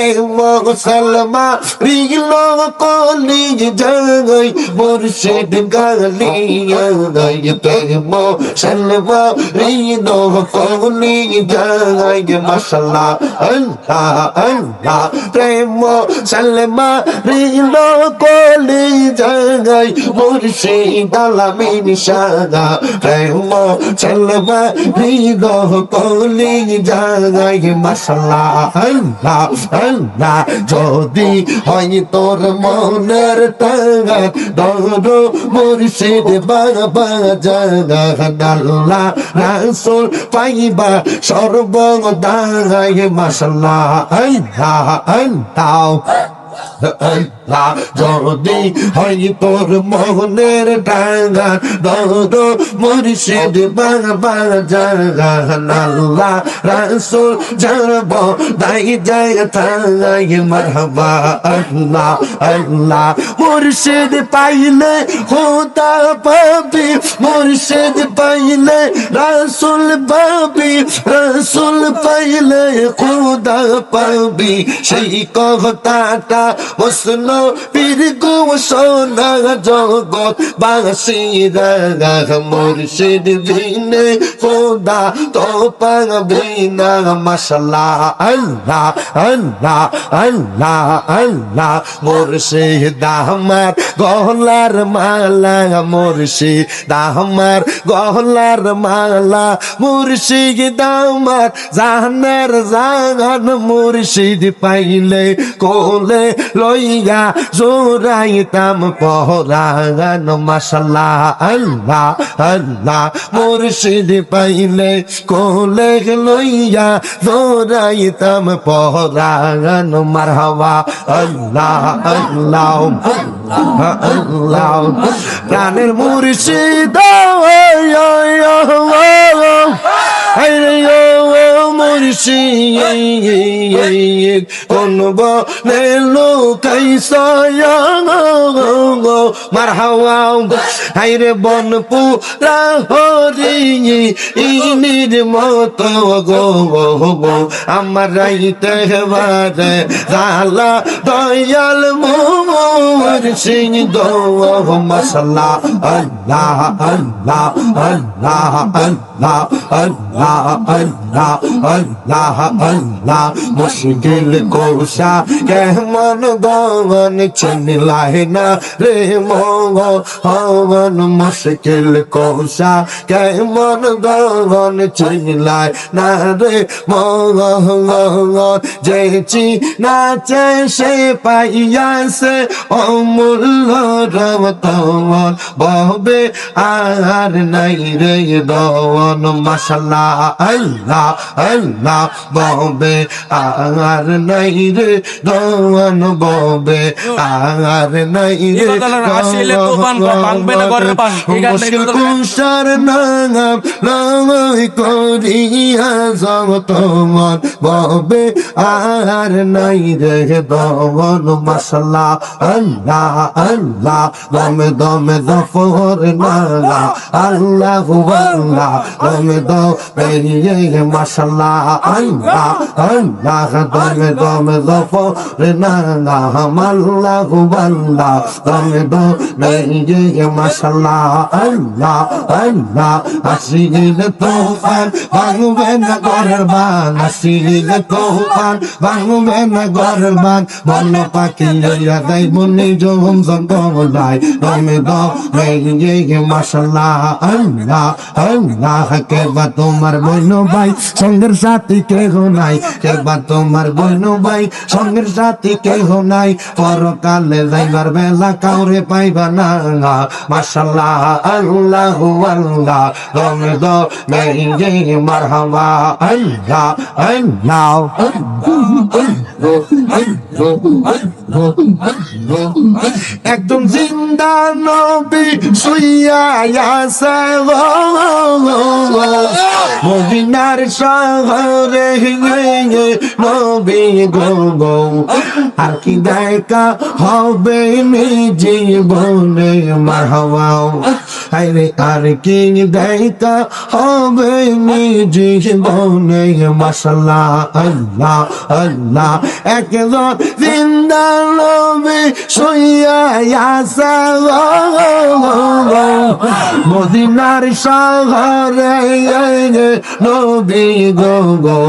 রে মুসলমা রিলো কলিজ জগই মুর্শিদ গালিয়া তে মুসলমা রিলো কলিজ জগই মশলা আল্লাহ আল্লাহ রে মুসলমা রিলো কলিজ জগই মুর্শিদ আলামিন শাগা রে মুসলমা রিলো মশলা কান্না যদি হয় তোর মনের টাঙ্গা ডর মুর্শিদ বাবা জাগাল্লা রাসুল পাইবা সর্বদাই মশলা আন্তা আন্তাও আল্লাহ যদি হয় তোর মোহনের ডাঙ্গা দর মুর্শিদ বাবা জাগা আল্লাহ রাসুল জানব দাই জায়গা থাই মারহাবা, আল্লাহ আল্লাহ। মুর্শিদ পাইলে হোতা পাবি, মুর্শিদ পাইলে রাসুল পাবি, রাসুল পাইলে খোদা পাবি। সেই কথাটা বসল পীর গো সোনা জগৎ বাসিরা মুর্শিদ বিনে খোদা তো পাবি না মশলা আল্লাহ আল্লাহ আল্লাহ আল্লাহ, মুর্শিদ আমার গহলার মালা, মুর্শিদ আমার গহলার মালা, মুর্শিদ আমার জাহানের জাহান মুর্শিদ পাইলে কোলে লইয়া জোরাইতাম পহরাগান মশলা আল্লাহ আল্লাহ। মুর্শিদ পাইলে কোলে লইয়া জোরাইতাম পহরাগান, মারহাবা, আল্লাহ আল্লাহ আল্লাহ। প্রাণের মুর্শিদ মুর্শিদ কোন মুর্শিদ অনবনে লোকাইসায়া মারহাওয়া হাইরে বনপু রাহরি ইনির মত গো আমার রাইতে হেবারে জালা দয়াল মুর্শিদ মশলা আল্লাহ আল্লাহ আল্লাহ আল্লাহ আল্লাহ আল্লাহ আল্লাহ আল্লাহ মুশকিল কোশা, কেমন গগন চিনলাই না রে মগন মুশকিল কোশা কেমন গগন চিনলাই না রে মগন যে চিনাচে সে পাইয়াছে অমূল্য রমতন বহবে আর নাই রে দন মশলা আল্লাহ। আল্লাহ বহবে আর নাই রে দন বহবে আর নাই রে মুশকিল কুশার নাম লঙ্গই করিয়া জগতমন ববে আর নাই রে দমন মশলা আল্লাহ আল্লাহ দমে দমে দফর নালা আল্লাহ আল্লাহ দমে দমে ইয়ে মশলা আল্লাহ আল্লাহ, দমে দমে দফর নালা আল্লাহ আল্লাহ দমে দমে ইয়ে মশলা আল্লাহ আল্লাহ আসিলে তোফান, ভাঙবে না ঘরের বান আসিলে তোফান, ভাঙবে না ঘরের বান মন পাখি লইয়া দেয় মনে জম জঙ্গলাই দমে দমে ইয়ে মশলা আল্লাহ আল্লাহ কেবা তোমার বইন ভাই সঙ্গের সাথী কেহ নাই। একবার তোমার বইন ভাই, সঙ্গের সাথী কেহ নাই। পরকালে যাইবার বেলা কাউরে পাইবা না মাশাল্লাহ, আল্লাহ আল্লাহ। রং দো মেয়ে মারহাবা আল্লাহ আল্লাহ। একদম জিন্দা নবী শুইয়া গো মদিনার শহরে নবী গো গো আর কি দেখা হবে নি জীবনে মারহাবা আরে আর কি দেখা হবে জীবনে মশলা আল্লাহ আল্লাহ। একজন জিন্দা নবী মদিনার শহরে নবী গো গো।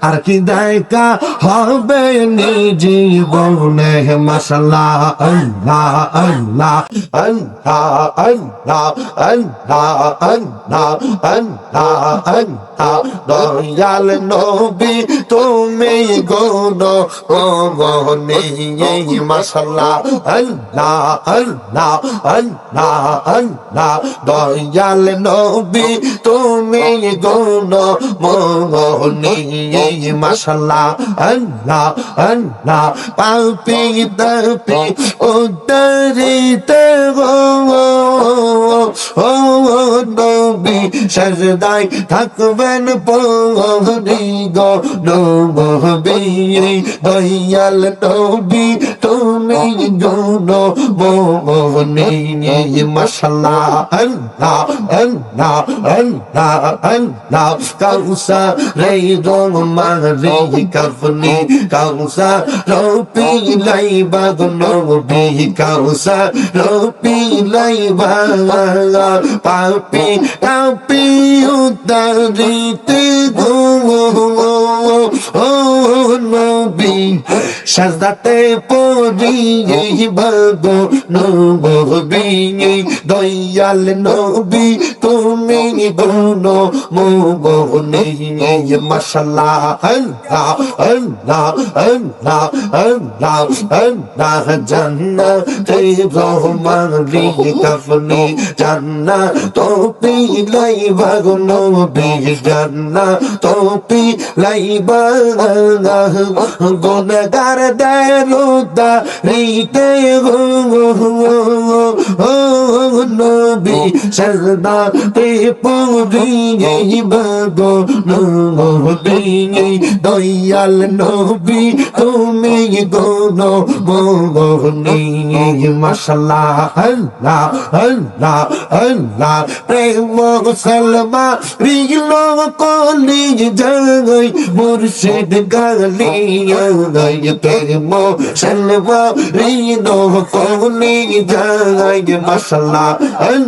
আর কি দেখা হবে নিজে জীবনে? মাসাল্লাহ আল্লাহ আল্লাহ আল্লাহ আল্লাহ আল্লাহ আল্লাহ আল্লাহ আল্লাহ। দয়াল নবী, তুমি গৌর গগনে মাসাল্লাহ আল্লাহ আল্লাহ আল্লাহ আল্লাহ। দয়াল নবী, তুমি গৌর মগনে মাসাল্লাহ পাপি তাপি উত্তরিতে গো, ও সজদাই থাকবেন পরি গো, নবী। দয়াল নবী, তুমি গুণ মোহনি মশাল্লাহ আল্লাহ আল্লাহ আল্লাহ আল্লাহ কাউসা রে রং মারে কাফনি কাউসা রোপি লাই বাগ নবী কাউসা রোপি লাই বাগ পাপি কাপি উদারিতে গো ও নবী, সাজদাতে পড়ি ভাগো নবী দয়াল নবী, তুমি গুণ মোগনে। মশাল্লাহ, আল্লাহ আল্লাহ আল্লাহ আল্লাহ আল্লাহ। জান্নাতে রহমান রি কাফনি জান্না তোপি লাই ভাগো নবী। জান্না তোপি লাই গুণগার দেয় রুতা রিতে গুণ bi sarda te pong ringi bago no ringi doyal no bi tumi go no bongo ringi mashallah Allah Allah Allah premo salma ringi lo ko ni jagai murshid gali ngai premo salma ringi no ko ni jagai mashallah Allah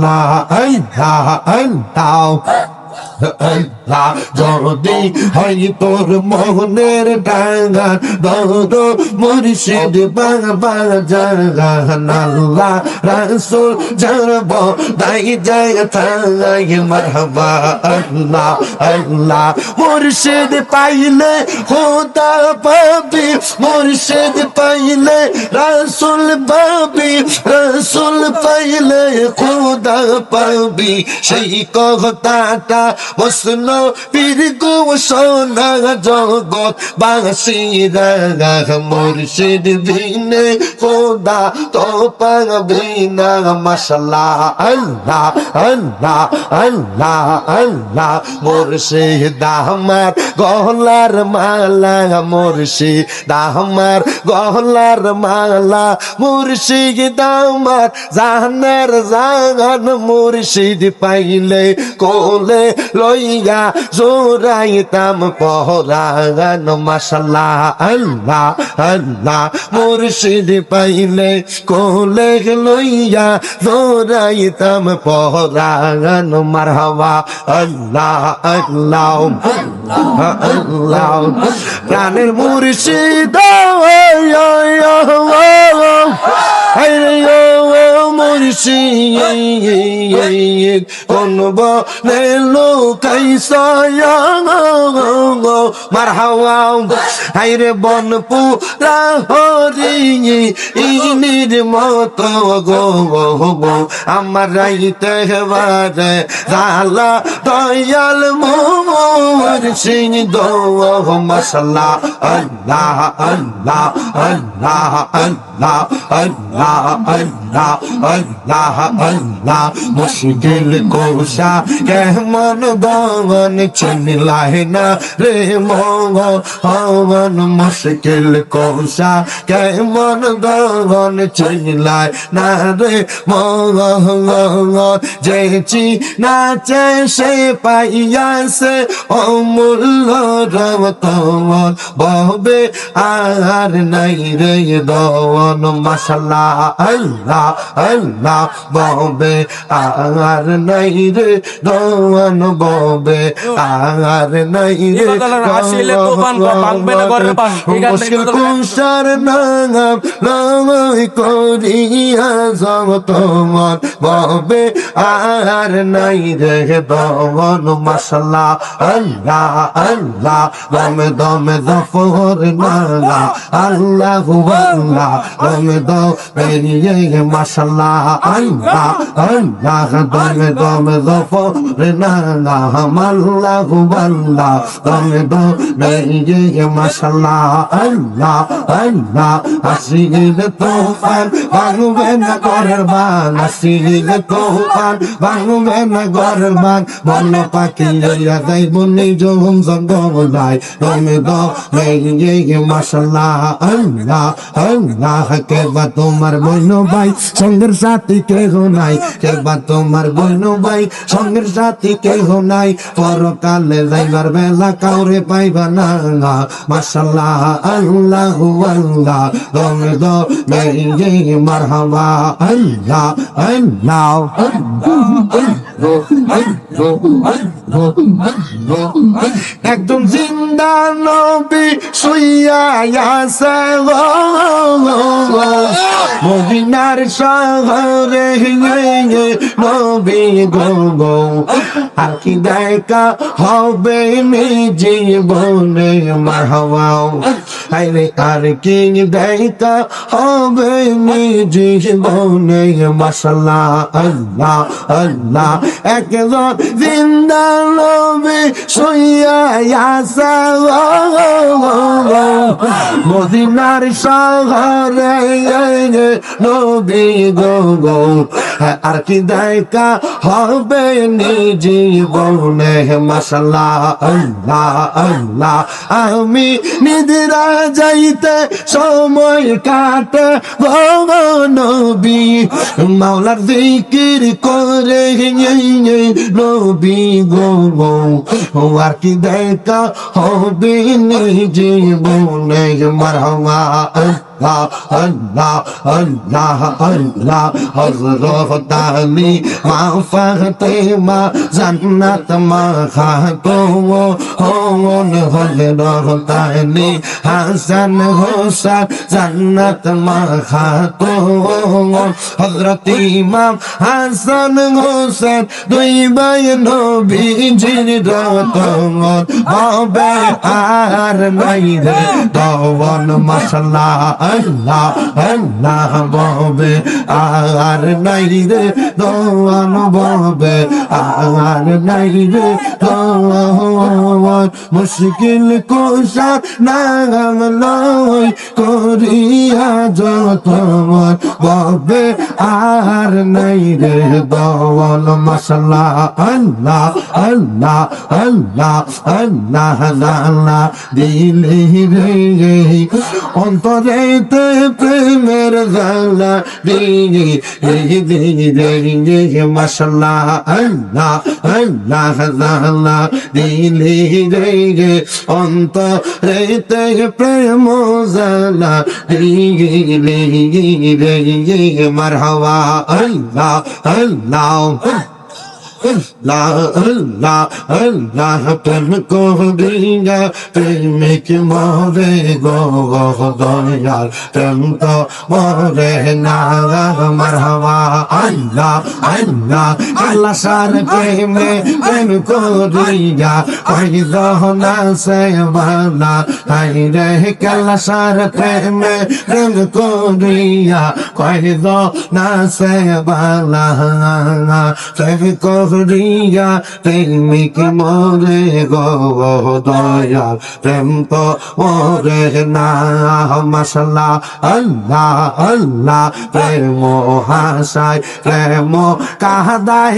আল্লাহ আল্লাহ আল্লাহ যদি হয় তোর মোহনের ডাঙ্গা দর মুর্শিদ বাবা আল্লাহ জানব দাই আল্লাহ আল্লাহ পাইলে খোদা পাবি মুর্শিদ পাইলে রাসূল পাবি পাইলে খোদা পাবি সেই কথাটা বসন পীর গো সোনা জগৎ বাসিরা মুর্শিদ দিনে খোদা তো পাবি না মাশাল্লাহ আল্লাহ আল্লাহ আল্লাহ আল্লাহ মুর্শিদ আমার গহলার মালা মুর্শিদ আমার গহলার মালা মুর্শিদ আমার জাহানের জাহান মুর্শিদ পাইলে কোলে লইয়া জোরাইতাম পহরাগান মাশাল্লাহ আল্লাহ আল্লাহ মুর্শিদ পাইলে কোলে লইয়া জোরাইতাম পহরাগান মারহাবা আল্লাহ আল্লাহ আল্লাহ প্রাণের মুর্শিদ মুর্শিদ মুর্শিদ কোন বলে লোকাইসা মার হাওয়া হাইরে বন পুরা হরি ইনির মতো গো আমার রাইতে বারে জালা দয়াল মোর সিং দো মশলা আল্লাহ আল্লাহ আল্লাহ আল্লাহ আল্লাহ আল্লাহ আল্লাহ আল্লাহ মুশকিল কোশা, কেমন দমন চিনলাহে না রে মোহন মুশকিল কোশা, কেমন দমন চিনলায় না রে মোহন যেছি নাচে সে পাইয়াছে অমূল্য রমতন ববে আর নাই রে দন মশলা আল্লাহ আল্লাহ। ববে আর নাই রে দন ববে আর নাই রে না মুশকিল কুশার নাম লই করিয়া জগতমন ববে আর নাই রে দমন মশলা আল্লাহ আল্লাহ দমে দমে দফর নালা আল্লাহ আল্লাহ দমে দমে মশলা আল্লাহ আল্লাহ দমে দমে জফরে নাল্লাহ মাল্লাহ বাল্লাহ দমে দমে ইয়ে মাশাল্লাহ আল্লাহ আল্লাহ আসি গেলে তোফান ভাঙবে না ঘরের বান আসি গেলে তোফান ভাঙবে না ঘরের বান বন্য পাখি লইয়া যাইব নিজ জঙ্গলায় দমে দমে ইয়ে মাশাল্লাহ আল্লাহ আল্লাহ কে বা তোমার বন্য ভাই সঙ্গের সাথ কেহ নাই কে বা তোমার বইন ভাই, সঙ্গের সাথী কেহ নাই। পরকালে যাইবার বেলা কাউরে পাইবা না মাশাল্লাহ, আল্লাহ আল্লাহ। তুমি দ মেয়ে, মারহাবা আল্লাহ আল্লাহ। একদম জিন্দা নবী শুইয়া গো মদিনার শহরে নবী গো আর কি দেখা হবে জীবনে মারহাওয়াও আরে আর কি দেখা হবে জীবনে? মাশাল্লাহ আল্লাহ আল্লাহ। একজন জিন্দা নবী শুইয়া আছে মদিনার শহরে নবী গো আর কি দেখা হবে জীবনে? মাশাল্লাহ আল্লাহ আল্লাহ। আমি নিদ্রা যাইতে সময় কাটে নবী। মাওলার জিকির করে নবী গো আর কি দেখা হবে জীবনে মারহামা Allah, Allah, Allah, Allah, Hazrat Ali, Ma Fatima, Zannat Ma Khatomo, Hon Hazrat Ali, Hasan Hussain, Zannat Ma Khatomo, Hazrat Imam Hasan Hussain, Dui Bay Nobi Jiratamon, Babe Ar Naide, Dawan Mashallah, আল্লাহ ববে আর নাই রে দওয়ান ববে, আর নাই রে দওয়ান মুশকিল কোশা নাম লই করিয়া যতমন ববে, আর নাই রে দওয়ান মাশাল্লাহ, আল্লাহ আল্লাহ আল্লাহ আল্লাহ আল্লাহ, দিলি রে হইতে প্রেমের জালা দিগি দিগি দিগি দিগি মাশাল্লাহ আল্লাহ আল্লাহ জালা দিলি দিগি অন্ত রেতে আল্লাহ আল্লাহ লা লা লা প্রেম করিয়া প্রেমিক মরে গো দয়াল প্রেম তো মরে না মারহাবা আল্লাহ আল্লাহ আল্লাহ সার প্রেমে প্রেম করিয়া কই দহনা সে বালা হাই রে কাল্লা সার প্রেমে প্রেম করিয়া কই দহনা সে বালা প্রেম করিয়া প্রেমিক মরে গো প্রেম তো মরে না মশলা আল্লাহ আল্লাহ। প্রেম হাসায়, প্রেম কাহাদাই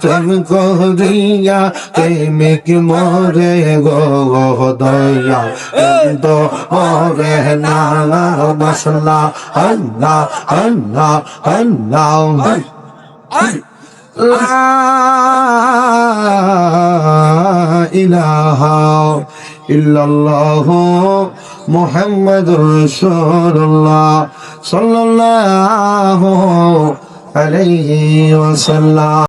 প্রেম করিয়া প্রেমিক মরে গো দয়া। তো মরে না, মশলা আল্লাহ লা ইলাহা ইল্লাল্লাহ মুহাম্মাদুর রাসূলুল্লাহ সাল্লাল্লাহু আলাইহি ওয়াসাল্লাম।